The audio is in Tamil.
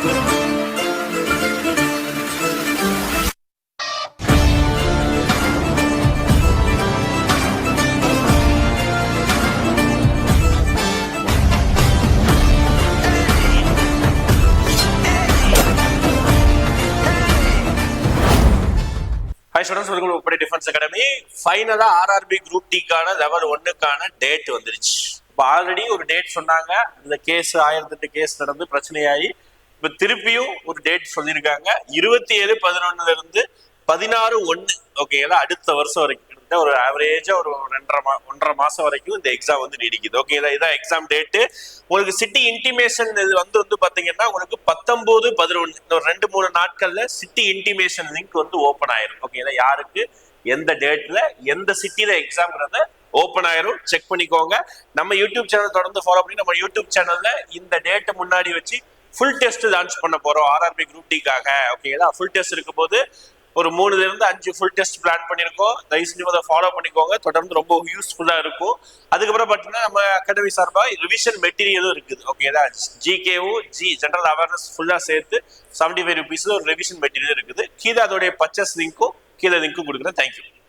ஹை ஸ்டூடெண்ட்ஸ் வெல்கம் உப்படி டிஃபென்ஸ் அகாடமி ஃபைனலா ஆர்ஆர்பி குரூப் டிக்கான லெவல் ஒன்னுக்கான டேட் வந்துருச்சு. இப்போ ஆல்ரெடி ஒரு டேட் சொன்னாங்க. இந்த கேஸ் ஆயிரத்தெட்டு கேஸ் நடந்து பிரச்சனையாகி இப்போ திருப்பியும் ஒரு டேட் சொல்லியிருக்காங்க. இருபத்தி ஏழு பதினொன்னுல இருந்து பதினாறு ஒன்று ஓகேங்களா அடுத்த வருஷம் வரைக்கும் கிட்டத்தட்ட ஒரு ஆவரேஜா ஒரு ரெண்டரை மா ஒன்றரை மாசம் வரைக்கும் இந்த எக்ஸாம் வந்து நீடிக்குது. ஓகேங்களா இதான் எக்ஸாம் டேட்டு உங்களுக்கு சிட்டி இன்டிமேஷன் இது வந்து வந்து பாத்தீங்கன்னா உங்களுக்கு பத்தொன்பது பதினொன்று இந்த ஒரு ரெண்டு மூணு நாட்கள்ல சிட்டி இன்டிமேஷன் லிங்க் வந்து ஓப்பன் ஆயிரும். ஓகேங்களா யாருக்கு எந்த டேட்ல எந்த சிட்டில எக்ஸாம்ங்கிறத ஓப்பன் ஆயிரும். செக் பண்ணிக்கோங்க. நம்ம யூடியூப் சேனல் தொடர்ந்து ஃபாலோ பண்ணி நம்ம யூடியூப் சேனல்ல இந்த டேட்டை முன்னாடி வச்சு ஃபுல் டெஸ்ட் லான்ச் பண்ண போறோம் ஆர்ஆர்பி குரூப் டிக்காக ஓகேங்களா ஃபுல் டெஸ்ட் இருக்கும் போது ஒரு மூணுல இருந்து அஞ்சு ஃபுல் டெஸ்ட் பிளான் பண்ணியிருக்கோம். தயவு செஞ்சு அதை ஃபாலோ பண்ணிக்கோங்க. தொடர்ந்து ரொம்ப யூஸ்ஃபுல்லா இருக்கும். அதுக்கப்புறம் பார்த்தீங்கன்னா நம்ம அகாடமி சார்பாக ரிவிஷன் மெட்டீரியலும் இருக்குது. ஓகேதா ஜிகேவும் ஜி ஜென்ரல் அவேர்னஸ் ஃபுல்லாக சேர்த்து செவன்டி ஃபைவ் ருபீஸ் ஒரு ரிவிஷன் மெட்டீரியல் இருக்குது. கீழே அதோடைய பர்ச்சேஸ் லிங்க்கும் கீழே லிங்க்கும் கொடுக்குறேன். தேங்க்யூ